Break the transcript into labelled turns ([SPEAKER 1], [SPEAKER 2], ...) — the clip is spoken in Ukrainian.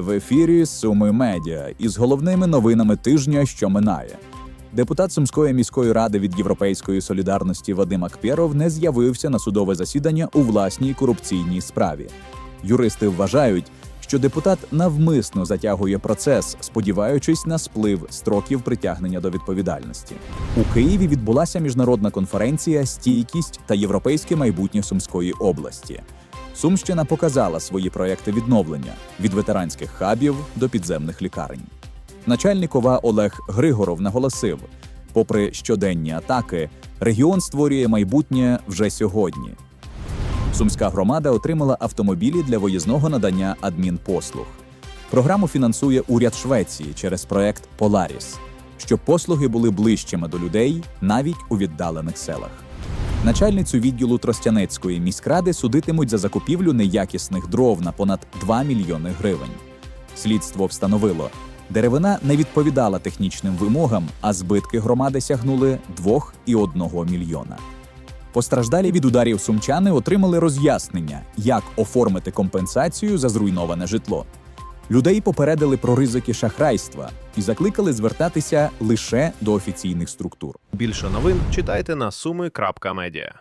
[SPEAKER 1] В ефірі Суми Медіа із головними новинами тижня, що минає. Депутат Сумської міської ради від Європейської солідарності Вадим Акпєров не з'явився на судове засідання у власній корупційній справі. Юристи вважають, що депутат навмисно затягує процес, сподіваючись на сплив строків притягнення до відповідальності. У Києві відбулася міжнародна конференція Стійкість та європейське майбутнє Сумської області. Сумщина показала свої проекти відновлення від ветеранських хабів до підземних лікарень. Начальник ОВА Олег Григоров наголосив: попри щоденні атаки, регіон створює майбутнє вже сьогодні. Сумська громада отримала автомобілі для виїзного надання адмінпослуг. Програму фінансує уряд Швеції через проект Polaris, щоб послуги були ближчими до людей навіть у віддалених селах. Начальницю відділу Тростянецької міськради судитимуть за закупівлю неякісних дров на понад 2 мільйони гривень. Слідство встановило, деревина не відповідала технічним вимогам, а збитки громади сягнули 2,1 мільйона. Постраждалі від ударів сумчани отримали роз'яснення, як оформити компенсацію за зруйноване житло. Людей попередили про ризики шахрайства і закликали звертатися лише до офіційних структур.
[SPEAKER 2] Більше новин читайте на суми.медіа.